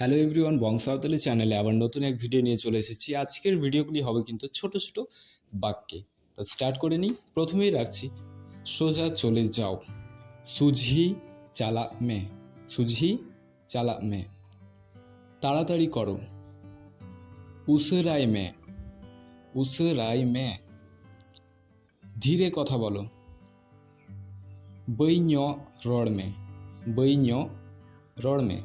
Hello everyone বংশাবতালি চ্যানেলে আবার নতুন এক ভিডিও নিয়ে চলে এসেছি। আজকের ভিডিওগুলি হবে কিন্তু ছোট ছোট বাক্যে। তো স্টার্ট করে নিই। প্রথমেই রাখছি, সোজা চলে যাও। সুঝি চালা মে, সুঝি চালা মে। তাড়াতাড়ি করো। উসরাই মে উসরাই মে। ধীরে কথা বলো। বৈ বৈন্য রড় মে বৈ বৈন্য রড় মে।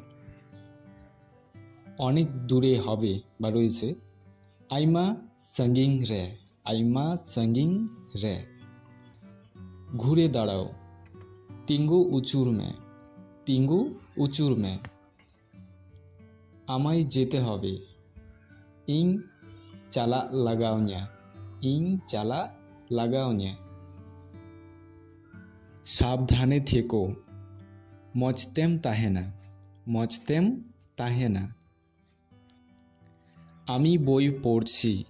অনেক দূরে হবে বা রয়েছে। আইমা সঙ্গিং রে, আইমা সঙ্গিং রে। ঘুরে দাঁড়াও। তিঙ্গু উঁচুর মে তিঙ্গু উঁচুর মে। আমায় যেতে হবে। ইং চালা লাগাও nya ইং চালা লাগাও nya সাবধানে থেকো। মজতেম তাহে না, মজতেম তাহে না। আমি বই পড়ছি।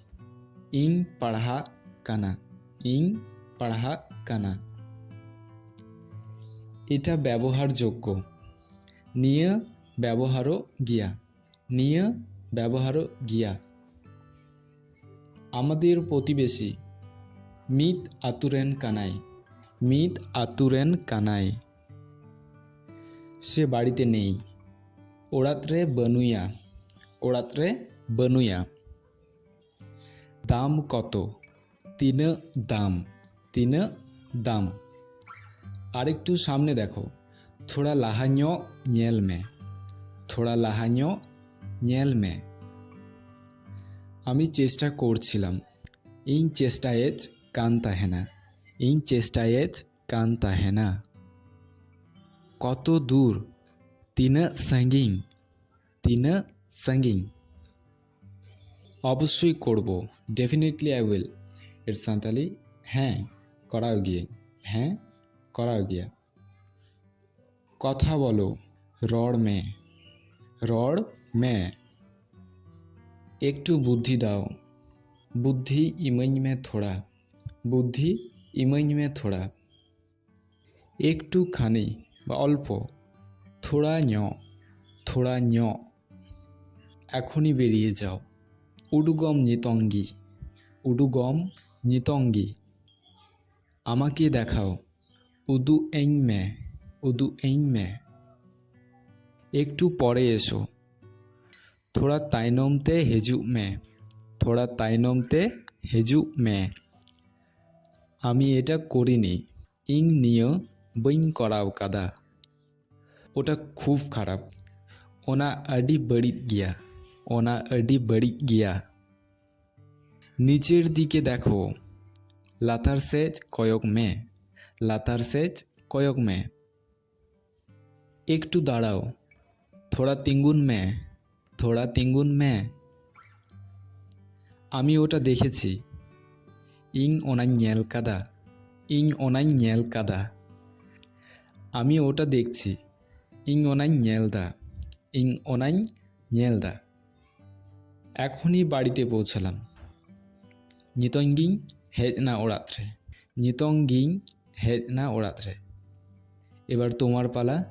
ইং পড়হা কানা। ইং পড়হা কানা। এটা ব্যবহারযোগ্য। নিয়ে ব্যবহারও গিয়া। নিয়ে ব্যবহারও গিয়া। আমাদের প্রতিবেশী। মিত আতুরেন কানাই। মিত আতুরেন কানাই। সে বাড়িতে নেই। ওড়াতরে বনুইয়া। ওড়াতরে বনুয়া। দাম কত? তিন দাম তিন দাম। আরেকটু সামনে দেখো। থোড়া লাহান্য ñেল মে থোড়া লাহান্য ñেল মে আমি চেষ্টা করছিলাম। ইং চেষ্টায়েজ কান তাহে না ইং চেষ্টায়েজ কান তাহে কত দূর? তিন সাঙ্গিং। তিন সাঙ্গিং। অবশ্যই করব। ডেফিনেটলি আই উইল এর সাঁতালি হ্যাঁ করাও গিয়ে হ্যাঁ করাও গিয়া। কথা বলো, রড় মে রড় মে। একটু বুদ্ধি দাও। বুদ্ধি ইমইন মে থোড়া, বুদ্ধি ইমইন মে থোড়া। একটুখানি বা অল্প, থোড়া ঞ থোড়া ঞ। এখনই বেরিয়ে যাও। উডুগম নিতঙ্গি উডুগম নিতঙ্গি। আমাকে দেখাও, উদু এইং মে, উদু এইং মে। একটু পরে এসো। থোড়া তাইনমতে হেজু মে, থোড়া তাইনমতে হেজু মে। আমি এটা করিনি। ইং নিয়ে বইং করাও কাদা। ওটা খুব খারাপ। ওনা আডি বড়িত গিয়া। ওনা আডি বড়িত গিয়া। নিচের দিকে দেখো। লাতার সেজ কয়ক মে। লাতার সেজ কয়ক মে। একটু দাঁড়াও। থোড়া তিঙ্গুন মে। থোড়া তিঙ্গুন মে। আমি ওটা দেখেছি। ইং ওনাই ñেল কাদা। ইং ওনাই ñেল কাদা। আমি ওটা দেখছি। ইং ওনাই ñেল দা। ইং ওনাই ñেল দা। এখনই বাড়িতে পৌঁছালাম। নিতঙ্গিং হেজ না রে নিতঙ্গিং হেজ না রে এবার তোমার পালা।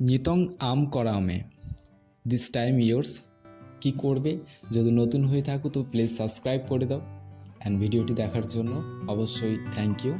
নিতং আম করামে দিস টাইম ইয়ার্স কি করবে? যদি নতুন হয়ে থাকো তো প্লিজ সাবস্ক্রাইব করে দাও। অ্যান্ড ভিডিওটি দেখার জন্য অবশ্যই থ্যাংক ইউ